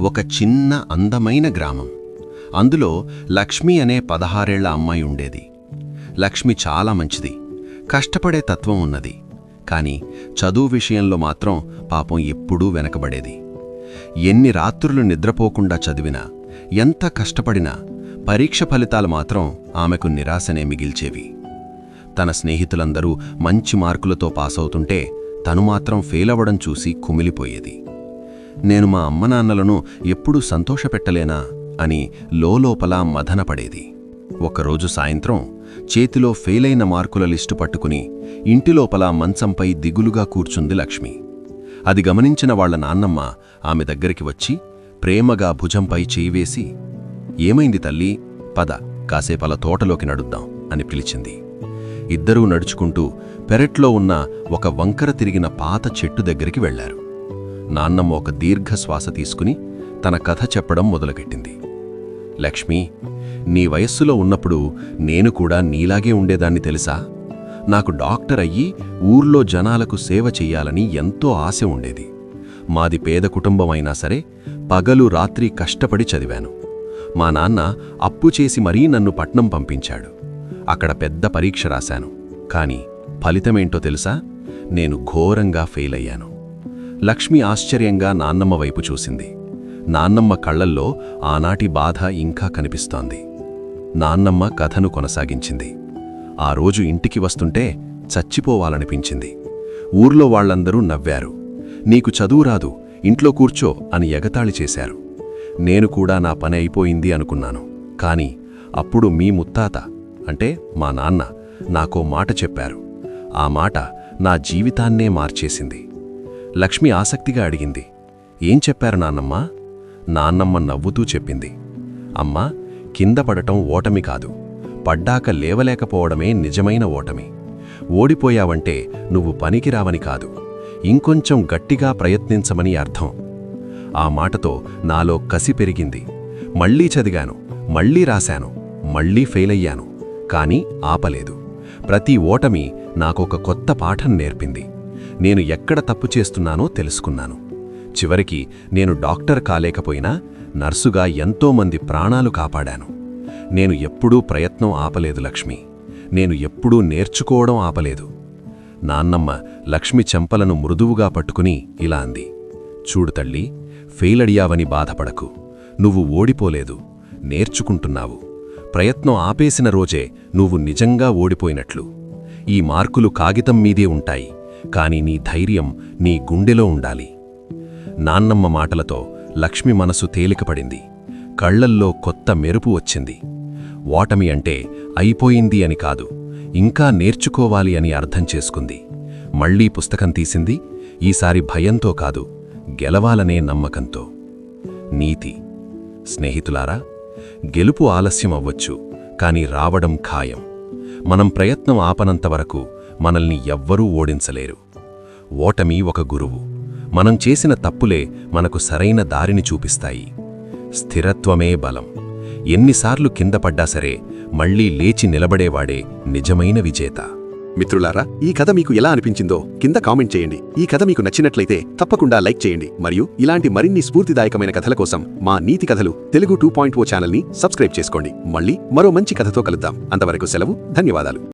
ఒక చిన్న అందమైన గ్రామం. అందులో లక్ష్మి అనే పదహారేళ్ళ అమ్మాయి ఉండేది. లక్ష్మి చాలా మంచిది. కష్టపడే తత్వం ఉన్నది. కాని చదువు విషయంలో మాత్రం పాపం ఎప్పుడూ వెనకబడేది. ఎన్ని రాత్రులు నిద్రపోకుండా చదివినా ఎంత కష్టపడినా పరీక్ష ఫలితాలు మాత్రం ఆమెకు నిరాశనే మిగిల్చేవి. తన స్నేహితులందరూ మంచి మార్కులతో పాసవుతుంటే తను మాత్రం ఫెయిల్ అవ్వడం చూసి కుమిలిపోయేది. నేను మా అమ్మనాన్నలను ఎప్పుడూ సంతోషపెట్టలేనా అని లోపల మదనపడేది ఒకరోజు సాయంత్రం చేతిలో ఫెయిలైన మార్కుల లిస్టు పట్టుకుని ఇంటిలోపల మంచంపై దిగులుగా కూర్చుంది లక్ష్మి. అది గమనించిన వాళ్ళ నాన్నమ్మ ఆమె దగ్గరికి వచ్చి ప్రేమగా భుజంపై చేయివేసి ఏమైంది తల్లి? పద కాసేపల తోటలోకి నడుద్దాం అని పిలిచింది. ఇద్దరూ నడుచుకుంటూ పెరట్లో ఉన్న ఒక వంకర తిరిగిన పాత చెట్టు దగ్గరికి వెళ్ళారు. నాన్నమ్మ ఒక దీర్ఘశ్వాస తీసుకుని తన కథ చెప్పడం మొదలుపెట్టింది. లక్ష్మి నీ వయస్సులో ఉన్నప్పుడు నేను కూడా నీలాగే ఉండేదాన్ని తెలుసా? నాకు డాక్టర్ అయ్యి ఊర్లో జనాలకు సేవ చెయ్యాలని ఎంతో ఆశ ఉండేది. మాది పేద కుటుంబమైనా సరే పగలు రాత్రి కష్టపడి చదివాను. మా నాన్న అప్పు చేసి మరీ నన్ను పట్నం పంపించాడు. అక్కడ పెద్ద పరీక్ష రాశాను. కాని ఫలితమేంటో తెలుసా? నేను ఘోరంగా ఫెయిల్ అయ్యాను లక్ష్మి ఆశ్చర్యంగా నాన్నమ్మ వైపు చూసింది. నాన్నమ్మ కళ్ళల్లో ఆనాటి బాధ ఇంకా కనిపిస్తోంది. నాన్నమ్మ కథను కొనసాగించింది. ఆ రోజు ఇంటికి వస్తుంటే చచ్చిపోవాలనిపించింది. ఊర్లో వాళ్ళందరూ నవ్వారు. నీకు చదువు రాదు ఇంట్లో కూర్చో అని ఎగతాళి చేశారు. నేను కూడా నా పని అయిపోయింది అనుకున్నాను. కాని అప్పుడు మీ ముత్తాత అంటే మా నాన్న నాకో మాట చెప్పారు. ఆ మాట నా జీవితాన్నే మార్చేసింది. లక్ష్మి ఆసక్తిగా అడిగింది. ఏం చెప్పారు నాన్నమ్మ? నాన్నమ్మ నవ్వుతూ చెప్పింది. అమ్మా కింద పడటం ఓటమి కాదు. పడ్డాక లేవలేకపోవడమే నిజమైన ఓటమి. ఓడిపోయావంటే నువ్వు పనికిరావని కాదు. ఇంకొంచెం గట్టిగా ప్రయత్నించమని అర్థం. ఆ మాటతో నాలో కసి పెరిగింది. మళ్ళీ చదివాను మళ్ళీ రాశాను మళ్ళీ ఫెయిలయ్యాను కాని ఆపలేదు. ప్రతి ఓటమి నాకొక కొత్త పాఠం నేర్పింది. నేను ఎక్కడ తప్పు చేస్తున్నానో తెలుసుకున్నాను. చివరికి నేను డాక్టర్ కాలేకపోయినా నర్సుగా ఎంతోమంది ప్రాణాలు కాపాడాను. నేను ఎప్పుడూ ప్రయత్నం ఆపలేదు లక్ష్మి. నేను ఎప్పుడూ నేర్చుకోవడం ఆపలేదు. నాన్నమ్మ లక్ష్మి చెంపలను మృదువుగా పట్టుకుని ఇలా అంది. చూడు తల్లి ఫెయిలడియావని బాధపడకు. నువ్వు ఓడిపోలేదు. నేర్చుకుంటున్నావు. ప్రయత్నం ఆపేసిన రోజే నువ్వు నిజంగా ఓడిపోయినట్లు. ఈ మార్కులు కాగితం మీదే ఉంటాయి. కాని నీ ధైర్యం నీ గుండెలో ఉండాలి. నాన్నమ్మ మాటలతో లక్ష్మి మనసు తేలికపడింది. కళ్ళల్లో కొత్త మెరుపు వచ్చింది. ఓటమి అంటే అయిపోయింది అని కాదు ఇంకా నేర్చుకోవాలి అని అర్థం చేసుకుంది. మళ్ళీ పుస్తకం తీసింది ఈసారి భయంతో కాదు గెలవాలనే నమ్మకంతో. నీతి. స్నేహితులారా గెలుపు ఆలస్యం అవ్వచ్చు కాని రావడం ఖాయం. మనం ప్రయత్నం ఆపనంతవరకు మనల్ని ఎవ్వరూ ఓడించలేరు. ఓటమి ఒక గురువు. మనం చేసిన తప్పులే మనకు సరైన దారిని చూపిస్తాయి. స్థిరత్వమే బలం. ఎన్నిసార్లు కింద పడ్డా సరే మళ్ళీ లేచి నిలబడేవాడే నిజమైన విజేత. మిత్రులారా ఈ కథ మీకు ఎలా అనిపించిందో కింద కామెంట్ చేయండి. ఈ కథ మీకు నచ్చినట్లయితే తప్పకుండా లైక్ చేయండి. మరియు ఇలాంటి మరిన్ని స్ఫూర్తిదాయకమైన కథల కోసం మా నీతి కథలు తెలుగు టూ పాయింట్ ఓ ఛానల్ని సబ్స్క్రైబ్ చేసుకోండి. మళ్ళీ మరో మంచి కథతో కలుద్దాం. అంతవరకు సెలవు ధన్యవాదాలు.